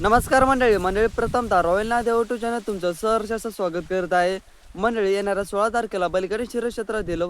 नमस्कार मंडळी मंडळी प्रथमतः रॉयल नाथ देव चॅनल तुमचं सहर्ष असं स्वागत करत आहे. मंडळी येणाऱ्या सोळा तारखेला बलिकडे शिरक्षेत्रातील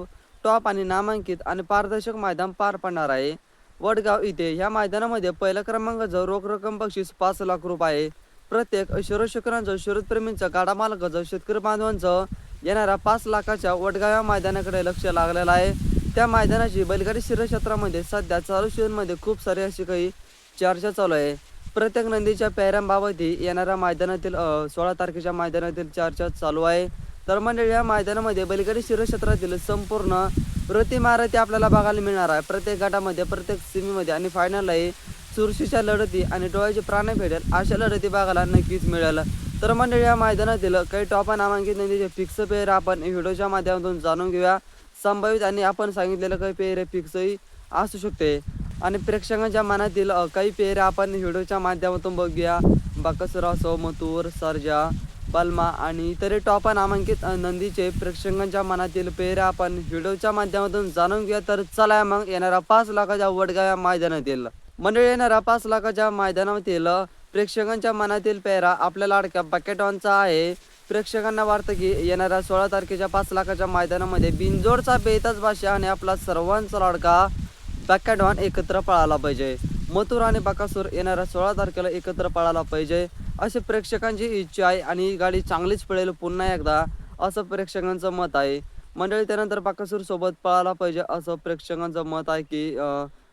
टॉप आणि नामांकित आणि पारदर्शक मैदान पार पडणार आहे. वडगाव इथे ह्या मैदानामध्ये पहिल्या क्रमांकाचं रोख रक्कम बक्षीस पाच लाख रुपये आहे. प्रत्येक शिरोशकरांचं शिरोप्रेमींचं गाडा मालकाचं शेतकरी बांधवांचं येणाऱ्या पाच लाखाच्या वडगाव या मैदानाकडे लक्ष लागलेलं आहे. त्या मैदानाची बैलगाडी शिरक्षेत्रामध्ये सध्या चालू सीझनमध्ये खूप सारी अशी काही चर्चा चालू आहे. प्रत्येक नंदीच्या पेहऱ्यांबाबतही येणाऱ्या मैदानातील सोळा तारखेच्या मैदानातील चर्चा चालू आहे. तर मंडळी या मैदानामध्ये बैलगाडी शिरक्षेत्रातील संपूर्ण प्रतिमारती आपल्याला बघायला मिळणार आहे. प्रत्येक गटामध्ये प्रत्येक सीमीमध्ये आणि फायनललाही चुरशीच्या लढती आणि डोळ्याची प्राण भेटेल अशा लढती बघायला नक्कीच मिळेल. तर मंडळी या मैदानातील काही टॉप नामांकित नंदीचे फिक्स पेयर आपण व्हिडिओच्या माध्यमातून जाणून घेऊया. संभावित आणि आपण सांगितलेलं काही पेयर फिक्सही असू शकते. आणि प्रेक्षकांच्या मनातील काही पेहरे आपण व्हिडिओच्या माध्यमातून बघूया. बाकसर सोमतूर सरजा पल्मा आणि इतर टॉप नामांकित नंदीचे प्रेक्षकांच्या मनातील पेहरे आपण व्हिडिओच्या माध्यमातून जाणून घेऊया. तर चला मग येणाऱ्या पाच लाखाच्या वडगाव या मैदानातील मंडळी येणाऱ्या पाच लाखाच्या मैदानातील प्रेक्षकांच्या मनातील पेहरा आपल्या लाडक्या बकेटॉनचा आहे. प्रेक्षकांना वाटतं की येणाऱ्या सोळा तारखेच्या पाच लाखाच्या मैदानामध्ये बिनजोडचा बेताज भाषा आणि आपला सर्वांचा लाडका बॅकॅडॉन एकत्र पळाला पाहिजे. मथुर आणि बकासूर येणाऱ्या सोळा तारखेला एकत्र पळाला पाहिजे. अशी प्रेक्षकांची इच्छा आहे आणि ही गाडी चांगलीच पळेल पुन्हा एकदा असं प्रेक्षकांचं मत आहे. मंडळी त्यानंतर बकासूर सोबत पळाला पाहिजे असं प्रेक्षकांचं मत आहे की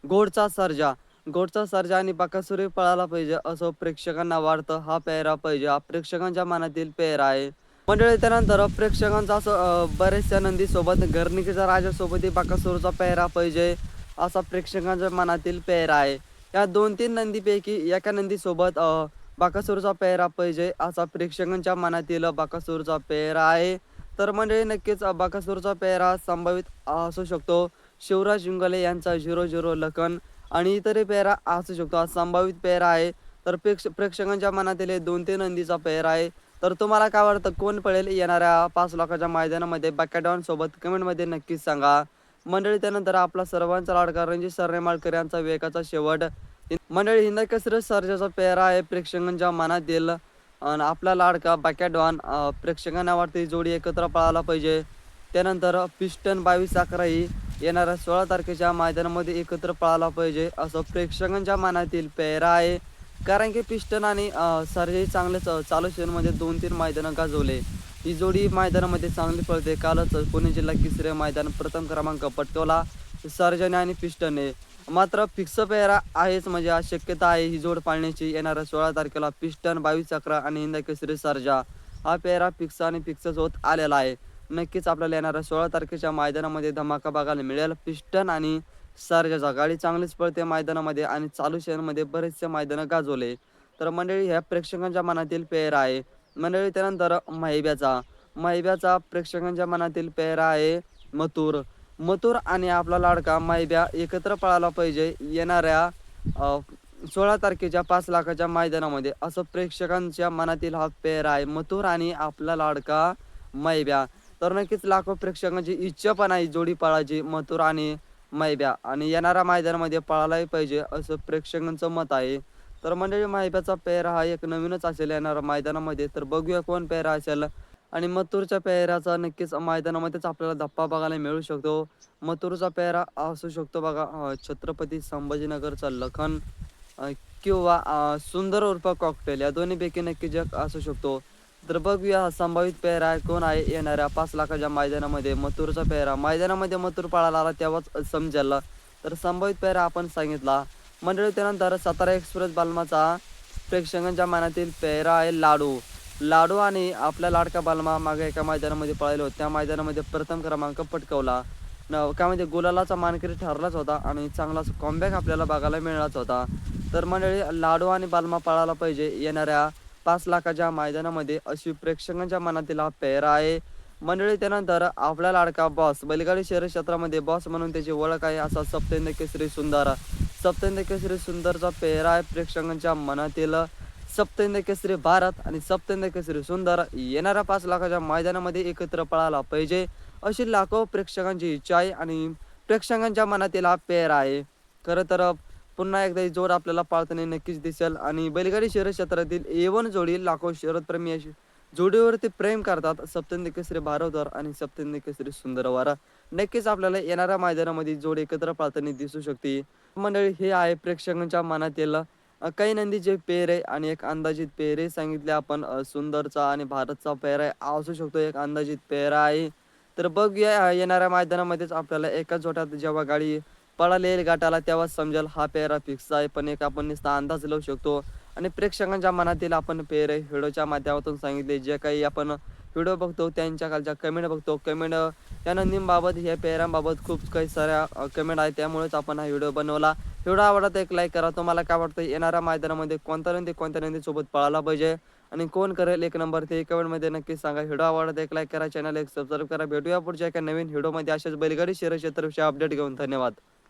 घोडचा सर्जा घोडचा सर्जा आणि बकासूरही पळाला पाहिजे असं प्रेक्षकांना वाटतं. हा पेहरा पाहिजे हा प्रेक्षकांच्या मनातील पेहरा आहे. मंडळी त्यानंतर प्रेक्षकांचा असं बरेचशा बऱ्याचशा नंदी सोबत राजासोबतही बकासूरचा पेहरा पाहिजे. असा प्रेक्षकांच्या मनातील पेहरा आहे. या दोन तीन नंदीपैकी एका नंदीसोबत बाकासूरचा पेहरा पाहिजे असा प्रेक्षकांच्या मनातील बाकासूरचा पेहरा आहे. तर म्हणजे नक्कीच बाकासूरचा पेहरा संभावित असू शकतो. शिवराज जुंगले यांचा झिरो झिरो लखन आणि इतरही पेहरा असू शकतो. हा संभावित पेहरा आहे. तर प्रेक्ष प्रेक्षकांच्या मनातील हे दोन तीन नंदीचा पेहरा आहे. तर तुम्हाला काय वाटतं? कोण पळेल येणाऱ्या पाच लाखाच्या मैदानामध्ये? बॅकॅडॉन सोबत कमेंटमध्ये नक्कीच सांगा. मंडळी त्यानंतर आपला सर्वांचा लाडका रणजित सरने माळकर यांचा विवेकाचा शेवट. मंडळी हिंद कसरत सर्जाचा पेहरा आहे प्रेक्षकांच्या मनातील आणि आपला लाडका बॅकॅडॉन अं, प्रेक्षकांना वाटते ही जोडी एकत्र पळायला पाहिजे. त्यानंतर पिस्टन बावीस अकरा ही येणाऱ्या सोळा तारखेच्या मैदानामध्ये एकत्र पळायला पाहिजे असं प्रेक्षकांच्या मनातील पेहरा आहे. कारण की पिस्टन आणि सरजे सर्जाही चांगलेच चालू सीझनमध्ये दोन तीन मैदानं गाजवले. ही जोडी मैदानामध्ये चांगली पळते. कालच पुणे जिल्हा किसरे मैदान प्रथम क्रमांक पटकवला. सर्जने आणि पिस्टने मात्र फिक्स पेहरा आहेच म्हणजे शक्यता आहे ही जोड पाळण्याची. येणाऱ्या सोळा तारखेला पिस्टन बावीस चक्र आणि हिंदा केसरी सर्जा. हा पेहरा फिक्स आणि फिक्सच होत आलेला आहे. नक्कीच आपल्याला येणाऱ्या सोळा तारखेच्या मैदानामध्ये धमाका बघायला मिळेल. पिस्टन आणि सर्जाचा गाडी चांगलीच पळते मैदानामध्ये आणि चालू शहरमध्ये बरेचसे मैदानं गाजवले. तर मंडळी ह्या प्रेक्षकांच्या मनातील पेहरा आहे. मंडळी त्यानंतर महिब्याचा. महिब्याचा प्रेक्षकांच्या मनातील पेहरा आहे मथुर. मथुर आणि आपला लाडका महिब्या एकत्र पळाला पाहिजे येणाऱ्या सोळा तारखेच्या पाच लाखाच्या मैदानामध्ये. असं प्रेक्षकांच्या मनातील हा पेहरा आहे मथुर आणि आपला लाडका मैब्या तर नक्कीच लाखो प्रेक्षकांची इच्छा पण आहे जोडी पळायची मथुर आणि मैब्या आणि येणाऱ्या मैदानामध्ये पळायलाही पाहिजे असं प्रेक्षकांचं मत आहे. तर म्हणजे मंडळी माहिब्याचा पेहरा हा एक नवीनच असेल येणारा मैदानामध्ये तर बघूया कोण पेहरा असेल. आणि मथुरच्या पेहऱ्याचा नक्कीच मैदानामध्येच आपल्याला धप्पा बघायला मिळू शकतो. मथुरचा पेहरा असू शकतो बघा छत्रपती संभाजीनगरचा लखन किंवा सुंदर उर्फ कॉकटेल या दोन्हीपैकी नक्की जग असू शकतो. तर बघूया हा संभावित पेहरा कोण आहे येणाऱ्या पाच लाखाच्या मैदानामध्ये. मथुरचा पेहरा मैदानामध्ये मथुर पळाला आला तेव्हाच समजेल. तर संभावित पेहरा आपण सांगितला. मंडळी त्यानंतर सातारा एक्सप्रेस बालमाचा प्रेक्षकांच्या मनातील पेहरा आहे लाडू. लाडू आणि आपला लाडका बालमा मागे एका मैदानामध्ये पळाले होते. त्या मैदानामध्ये प्रथम क्रमांक पटकवला. न काय म्हणजे गुलालाचा मानकरी ठरलाच होता आणि चांगलाच कॉम्बॅक आपल्याला बघायला मिळालाच होता. तर मंडळी लाडू आणि बालमा पळायला पाहिजे येणाऱ्या पाच लाखाच्या मैदानामध्ये अशी प्रेक्षकांच्या मनातील हा पेहरा आहे. मंडळी त्यानंतर आपला लाडका बॉस बैलगाडी शहर क्षेत्रामध्ये बॉस म्हणून त्याची ओळख आहे असा सप्तेंद्र केसरी सुंदर. सप्तेंद्र केसरी सुंदरचा पेहरा आहे. प्रेक्षकांच्या मनातील सप्तंद केसरी भारत आणि सप्तंद केसरी सुंदर येणाऱ्या पाच लाखाच्या मैदानामध्ये एकत्र पळायला पाहिजे अशी लाखो प्रेक्षकांची इच्छा आहे आणि प्रेक्षकांच्या मनातील हा पेहरा आहे. खरं तर पुन्हा एकदा जोर जोड आपल्याला पाळताना नक्कीच दिसेल आणि बैलगाडी शहर क्षेत्रातील ए वन जोडी लाखो शरदप्रेमी अशी जोडीवरती प्रेम करतात. सप्तंदी केसरी भारवदार आणि सप्तंदी केसरी सुंदर वारा नक्कीच आपल्याला येणाऱ्या मैदानामध्ये जोड एकत्र पाळताना दिसू शकते. मंडळी हे आहे प्रेक्षकांच्या मनातील अ, काही नंदीचे पेर आहे आणि एक अंदाजित पेर आहे सांगितले आपण. सुंदरचा आणि भारतचा पेर आहे असू शकतो एक अंदाजित पेर आहे. तर बघूया येणाऱ्या मैदानामध्येच आपल्याला एका जोट्यात जेव्हा गाडी पळाली येईल गाठाला तेव्हाच समजेल हा पेरा फिक्स आहे. पण एक आपण निस्ता अंदाज लावू शकतो. आणि प्रेक्षकांच्या मनातील आपण पेर व्हिडिओच्या माध्यमातून सांगितले जे काही आपण व्हिडिओ बघतो त्यांच्या खालच्या कमेंट बघतो. कमेंट या नंदींबाबत या पेरांबाबत खूप काही साऱ्या कमेंट आहेत. त्यामुळेच आपण हा व्हिडिओ बनवला. व्हिडिओ आवडला तर एक लाईक करा. तुम्हाला काय वाटतं येणाऱ्या मैदानामध्ये कोणत्या नंदी कोणत्या नंदीसोबत पळायला पाहिजे? आणि कोण करेल एक नंबर ते कमेंटमध्ये नक्की सांगा. व्हिडिओ आवडला तर एक लाईक करा. चॅनल एक सबस्क्राईब करा. भेटूया पुढच्या एका नवीन व्हिडिओमध्ये. अशाच बैलगाडी शहर क्षेत्राविषयी अपडेट घेऊन. धन्यवाद.